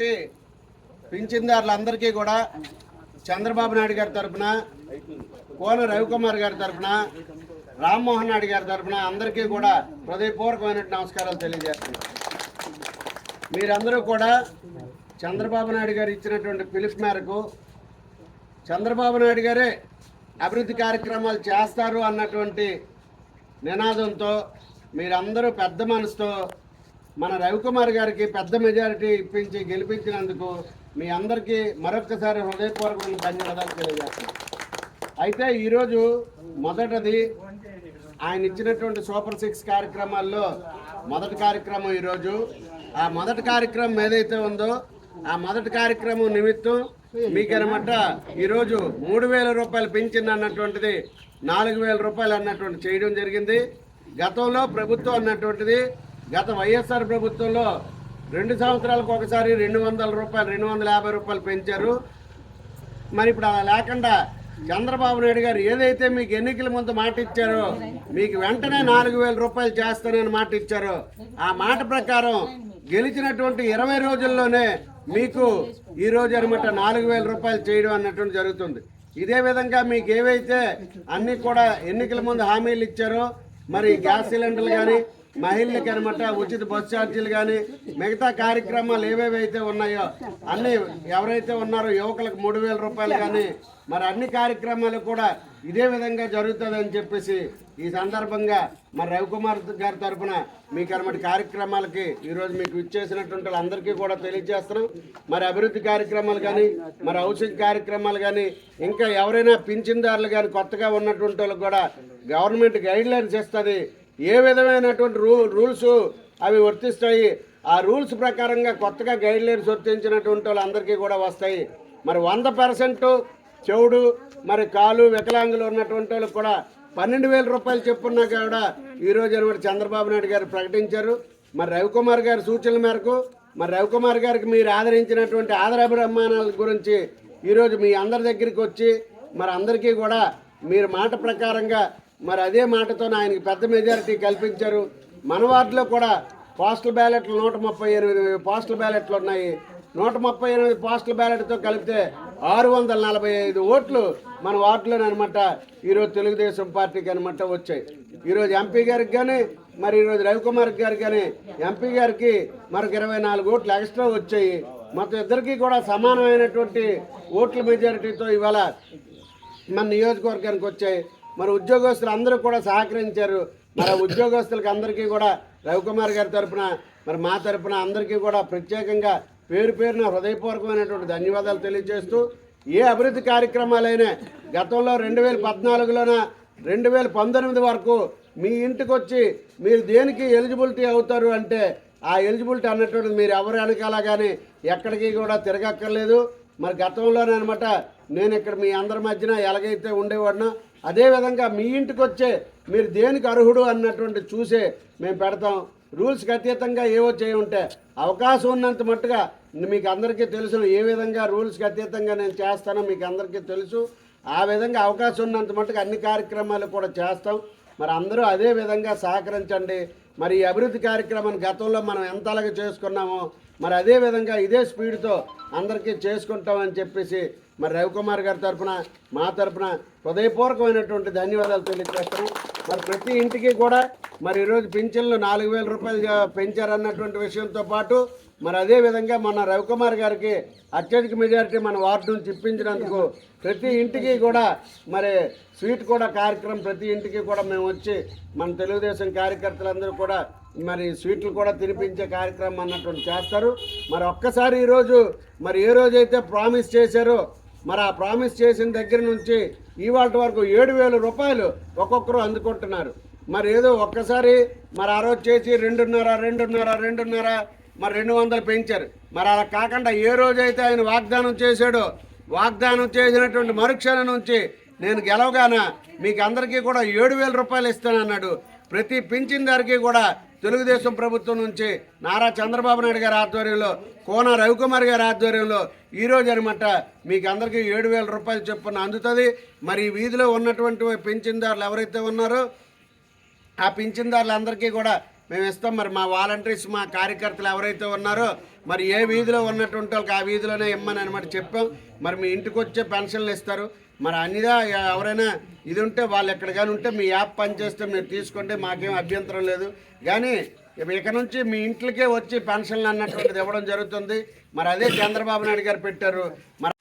కాబట్టి పింఛన్దారులందరికీ కూడా చంద్రబాబు నాయుడు గారి తరఫున కోన రవికుమార్ గారి తరఫున రామ్మోహన్ నాయుడు గారి తరఫున అందరికీ కూడా హృదయపూర్వకమైన నమస్కారాలు తెలియజేస్తున్నాను. మీరందరూ కూడా చంద్రబాబు నాయుడు గారు ఇచ్చినటువంటి పిలుపు మేరకు చంద్రబాబు నాయుడు గారే అభివృద్ధి కార్యక్రమాలు చేస్తారు అన్నటువంటి నినాదంతో మీరందరూ పెద్ద మనసుతో మన రవికుమార్ గారికి పెద్ద మెజారిటీ ఇప్పించి గెలిపించినందుకు మీ అందరికీ మరొకసారి హృదయపూర్వకమైన ధన్యవాదాలు తెలియజేస్తున్నాను అయితే ఈరోజు మొదటది ఆయన ఇచ్చినటువంటి సూపర్ సిక్స్ కార్యక్రమాల్లో మొదటి కార్యక్రమం ఈరోజు. ఆ మొదటి కార్యక్రమం ఏదైతే ఉందో ఆ మొదటి కార్యక్రమం నిమిత్తం మీకనమాట ఈరోజు మూడు వేల రూపాయలు పెంచింది అన్నటువంటిది నాలుగు వేల రూపాయలు అన్నటువంటి చేయడం జరిగింది. గతంలో ప్రభుత్వం అన్నటువంటిది గత వైఎస్ఆర్ ప్రభుత్వంలో రెండు సంవత్సరాలకు ఒకసారి రెండు వందల రూపాయలు రెండు వందల యాభై రూపాయలు పెంచారు. మరి ఇప్పుడు అలా లేకుండా చంద్రబాబు నాయుడు గారు ఏదైతే మీకు ఎన్నికల ముందు మాట ఇచ్చారో మీకు వెంటనే నాలుగు వేల రూపాయలు చేస్తానని మాట ఇచ్చారో ఆ మాట ప్రకారం గెలిచినటువంటి ఇరవై రోజుల్లోనే మీకు ఈ రోజు అనమాట నాలుగు వేల రూపాయలు చేయడం అన్నటువంటి జరుగుతుంది. ఇదే విధంగా మీకు ఏవైతే అన్ని కూడా ఎన్నికల ముందు హామీలు ఇచ్చారో మరి గ్యాస్ సిలిండర్లు కానీ మహిళలకి అనమాట ఉచిత బస్ ఛార్జీలు కానీ మిగతా కార్యక్రమాలు ఏవేవైతే ఉన్నాయో అన్ని ఎవరైతే ఉన్నారో యువకులకు మూడు వేల రూపాయలు కానీ మరి అన్ని కార్యక్రమాలు కూడా ఇదే విధంగా జరుగుతుందని చెప్పేసి ఈ సందర్భంగా మరి రవికుమార్ గారి తరఫున మీకు అనమాట కార్యక్రమాలకి ఈరోజు మీకు ఇచ్చేసినటువంటి వాళ్ళందరికీ కూడా తెలియజేస్తున్నాం. మరి అభివృద్ధి కార్యక్రమాలు కానీ మరి ఔషధ కార్యక్రమాలు కానీ ఇంకా ఎవరైనా పింఛన్దారులు కానీ కొత్తగా ఉన్నటువంటి వాళ్ళకి కూడా గవర్నమెంట్ గైడ్ లైన్స్ ఇస్తుంది. ఏ విధమైనటువంటి రూ రూల్స్ అవి వర్తిస్తాయి? ఆ రూల్స్ ప్రకారంగా కొత్తగా గైడ్ లైన్స్ వర్తించినటువంటి వాళ్ళందరికీ కూడా వస్తాయి. మరి వంద పర్సెంట్ చెవుడు మరి కాలు వికలాంగులు ఉన్నటువంటి వాళ్ళకి కూడా పన్నెండు వేల రూపాయలు చెప్పున్నా కూడా ఈరోజు అనమాట చంద్రబాబు నాయుడు గారు ప్రకటించారు. మరి రవికుమార్ గారి సూచనల మేరకు మరి రవికుమార్ గారికి మీరు ఆదరించినటువంటి ఆదరాభిమానాల గురించి ఈరోజు మీ అందరి దగ్గరికి వచ్చి మరి అందరికీ కూడా మీరు మాట ప్రకారంగా మరి అదే మాటతో ఆయనకి పెద్ద మెజారిటీ కల్పించారు. మన వార్డులో కూడా పోస్టల్ బ్యాలెట్లు నూట ముప్పై ఎనిమిది పోస్టల్ బ్యాలెట్లు ఉన్నాయి. నూట ముప్పై ఎనిమిది పోస్టల్ బ్యాలెట్తో కలిపితే ఆరు వందల నలభై ఐదు ఓట్లు మన వార్డులోనే అనమాట ఈరోజు తెలుగుదేశం పార్టీకి అనమాట వచ్చాయి. ఈరోజు ఎంపీ గారికి కానీ మరి ఈరోజు రవికుమార్ గారికి కానీ ఎంపీ గారికి మరొక ఇరవై నాలుగు ఓట్లు ఎక్స్ట్రా వచ్చాయి. మొత్తం ఇద్దరికి కూడా సమానమైనటువంటి ఓట్ల మెజారిటీతో ఇవాళ మన నియోజకవర్గానికి వచ్చాయి. మరి ఉద్యోగస్తులు అందరూ కూడా సహకరించారు. మరి ఉద్యోగస్తులకి అందరికీ కూడా రవికుమార్ గారి తరపున మరి మా తరపున అందరికీ కూడా ప్రత్యేకంగా పేరు పేరున హృదయపూర్వకమైనటువంటి ధన్యవాదాలు తెలియజేస్తూ ఏ అభివృద్ధి కార్యక్రమాలైనా గతంలో రెండు వేల పద్నాలుగులోన రెండు వేల పంతొమ్మిది వరకు మీ ఇంటికి వచ్చి మీరు దేనికి ఎలిజిబిలిటీ అవుతారు అంటే ఆ ఎలిజిబిలిటీ అన్నటువంటి మీరు ఎవరు వెనకాల కానీ ఎక్కడికి కూడా తిరగక్కర్లేదు. మరి గతంలోనే అనమాట నేను ఇక్కడ మీ అందరి మధ్యన ఎలాగైతే ఉండేవాడినో అదేవిధంగా మీ ఇంటికి వచ్చే మీరు దేనికి అర్హుడు అన్నటువంటి చూసే మేము పెడతాం. రూల్స్కి అతీతంగా ఏవో ఉంటే అవకాశం ఉన్నంత మట్టుగా మీకు అందరికీ తెలుసు ఏ విధంగా రూల్స్కి అతీతంగా నేను చేస్తానో మీకు అందరికీ తెలుసు. ఆ విధంగా అవకాశం ఉన్నంత మట్టుగా అన్ని కార్యక్రమాలు కూడా చేస్తాం. మరి అందరూ అదే విధంగా సహకరించండి. మరి ఈ అభివృద్ధి కార్యక్రమాన్ని గతంలో మనం ఎంత అలాగే చేసుకున్నామో మరి అదే విధంగా ఇదే స్పీడ్తో అందరికీ చేసుకుంటామని చెప్పేసి మరి రవికుమార్ గారి తరఫున మా తరఫున హృదయపూర్వకమైనటువంటి ధన్యవాదాలు తెలియజేస్తాను. మరి ప్రతి ఇంటికి కూడా మరి ఈరోజు పింఛన్లు నాలుగు వేల రూపాయలు పెంచారన్నటువంటి విషయంతో పాటు మరి అదే విధంగా మన రవికుమార్ గారికి అత్యధిక మెజారిటీ మన వార్డు నుంచి ఇప్పించినందుకు ప్రతి ఇంటికి కూడా మరి స్వీట్ కూడా కార్యక్రమం ప్రతి ఇంటికి కూడా మేము వచ్చి మన తెలుగుదేశం కార్యకర్తలందరూ కూడా మరి స్వీట్లు కూడా తినిపించే కార్యక్రమం అన్నటువంటి చేస్తారు. మరి ఒక్కసారి ఈరోజు మరి ఏ రోజైతే ప్రామిస్ చేశారో మరి ఆ ప్రామిస్ చేసిన దగ్గర నుంచి ఇవాళ వరకు ఏడు వేల రూపాయలు ఒక్కొక్కరు అందుకుంటున్నారు. మరి ఏదో ఒక్కసారి మరి ఆ రోజు చేసి రెండున్నర రెండున్నర రెండున్నర మరి రెండు వందలు పెంచారు. మరి అలా కాకుండా ఏ రోజైతే ఆయన వాగ్దానం చేశాడో వాగ్దానం చేసినటువంటి మరుక్షణ నుంచి నేను గెలవగాన మీకు అందరికీ కూడా ఏడు వేల రూపాయలు ఇస్తానన్నాడు ప్రతి పింఛన్దారికి కూడా తెలుగుదేశం ప్రభుత్వం నుంచి నారా చంద్రబాబు నాయుడు గారి ఆధ్వర్యంలో కోన రవికుమార్ గారి ఆధ్వర్యంలో ఈరోజు అనమాట మీకు అందరికీ ఏడు వేల రూపాయలు చొప్పున అందుతుంది. మరి ఈ వీధిలో ఉన్నటువంటి పింఛన్దారులు ఎవరైతే ఉన్నారో ఆ పింఛన్దారులందరికీ కూడా మేము ఇస్తాం. మరి మా వాలంటీర్స్ మా కార్యకర్తలు ఎవరైతే ఉన్నారో మరి ఏ వీధిలో ఉన్నటువంటి వాళ్ళకి ఆ వీధిలోనే ఇమ్మని అనమాట చెప్పాం. మరి మీ ఇంటికి వచ్చే పెన్షన్లు ఇస్తారు. మరి అన్నిదా ఎవరైనా ఇది ఉంటే వాళ్ళు ఎక్కడ కానీ ఉంటే మీ యాప్ పనిచేస్తే మీరు తీసుకుంటే మాకేం అభ్యంతరం లేదు. కానీ ఇక నుంచి మీ ఇంట్లోకే వచ్చి పెన్షన్లు అన్నటువంటిది ఇవ్వడం జరుగుతుంది. మరి అదే చంద్రబాబు నాయుడు గారు పెట్టారు. మరి